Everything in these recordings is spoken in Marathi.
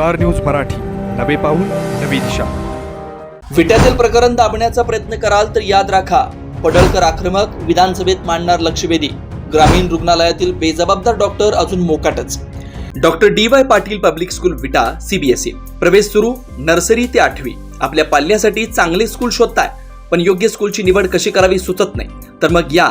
Star news Marathi. नवे पाऊल नवी दिशा. विट्यातील प्रकरण दाबण्याचा प्रयत्न कराल तर याद राखा. पडळकर आक्रमक विधानसभेत मांडणार लक्षवेधी. ग्रामीण रुग्णालयातील बेजबाबदार डॉक्टर अजून मोकाटच. Doctor D Y Patil public school Vita CBSE प्रवेश सुरू नर्सरी ते आठवी. आपल्या पाल्यासाठी चांगले स्कूल शोधताय पण योग्य स्कूलची निवड कशी करावी सुचत नाही. तर मग या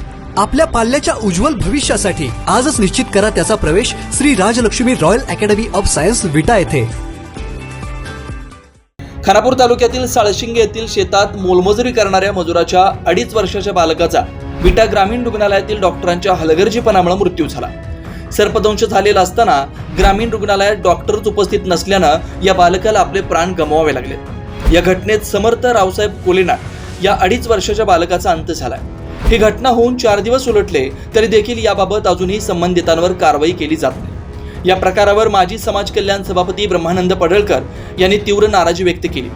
आपल्या पाल्याच्या उज्ज्वल भविष्यासाठी आजच निश्चित करा त्याचा प्रवेश Shri Rajlakshmi royal academy of science Vita येथे. खानापूर तालुक्यातील साळशिंगे येथील शेतात मोलमजुरी करणाऱ्या मजुराच्या अडीच वर्षाच्या बालकाचा विटा ग्रामीण रुग्णालयातील डॉक्टरांच्या हलगर्जीपणामुळे मृत्यू झाला. सर्पदंश झालेला असताना ग्रामीण रुग्णालयात डॉक्टरच उपस्थित नसल्यानं या बालकाला आपले प्राण गमवावे लागले. या घटनेत समर्थ रावसाहेब कोलेना या अडीच वर्षाच्या बालकाचा अंत झालाय. ही घटना होऊन चार दिवस उलटले तरी देखील याबाबत अजूनही संबंधितांवर कारवाई केली जात नाही. या प्रकारावर माजी समाज कल्याण सभापती ब्रह्मानंद पडळकर यांनी तीव्र नाराजी व्यक्त केली.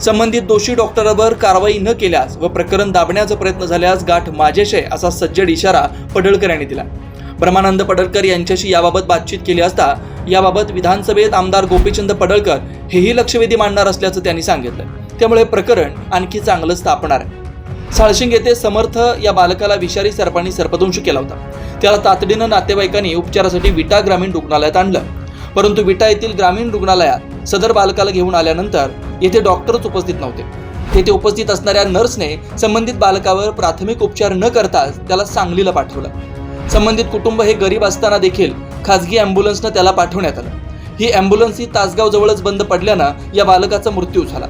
संबंधित दोषी डॉक्टरांवर कारवाई न केल्यास व प्रकरण दाबण्याचा प्रयत्न झाल्यास गाठ माझ्याशी असा सज्जड इशारा पडळकर यांनी दिला. ब्रह्मानंद पडळकर यांच्याशी याबाबत बातचीत केली असता याबाबत विधानसभेत आमदार गोपीचंद पडळकर हेही लक्षवेधी मांडणार असल्याचं त्यांनी सांगितलं. त्यामुळे प्रकरण आणखी चांगलं तापणार आहे. साळशिंग येथे समर्थ या बालकाला विषारी सर्पांनी सर्पदंश केला होता. त्याला तातडीनं नातेवाईकांनी उपचारासाठी विटा ग्रामीण रुग्णालयात आणलं. परंतु विटा येथील ग्रामीण रुग्णालयात सदर बालकाला घेऊन आल्यानंतर येथे डॉक्टरच उपस्थित नव्हते. तेथे उपस्थित असणाऱ्या नर्सने संबंधित बालकावर प्राथमिक उपचार न करताच त्याला सांगलीला पाठवलं. संबंधित कुटुंब हे गरीब असताना देखील खासगी अँब्युलन्सनं त्याला पाठवण्यात आलं. ही अँब्युलन्स ही तासगाव जवळच बंद पडल्यानं या बालकाचा मृत्यू झाला.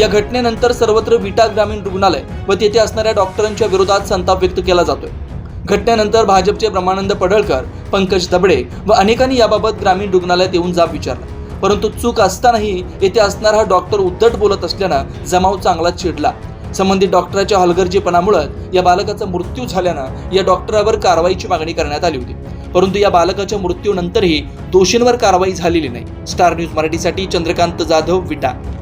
या घटनेनंतर सर्वत्र विटा ग्रामीण रुग्णालय व तेथे असणाऱ्या डॉक्टरांच्या विरोधात संताप व्यक्त केला जातोय. घटनेनंतर भाजपचे ब्रह्मानंद पडळकर पंकज दबडे व अनेकांनी याबाबत ग्रामीण रुग्णालयात येऊन जाब विचारला. परंतु चूक असतानाही येथे असणारा हा डॉक्टर उद्धट बोलत असल्यानं जमाव चांगलाच चिडला. संबंधित डॉक्टराच्या हलगर्जीपणामुळे या बालकाचा मृत्यू झाल्यानं या डॉक्टरावर कारवाईची मागणी करण्यात आली होती. परंतु या बालकाच्या मृत्यूनंतरही दोषींवर कारवाई झालेली नाही. स्टार न्यूज मराठीसाठी चंद्रकांत जाधव विटा.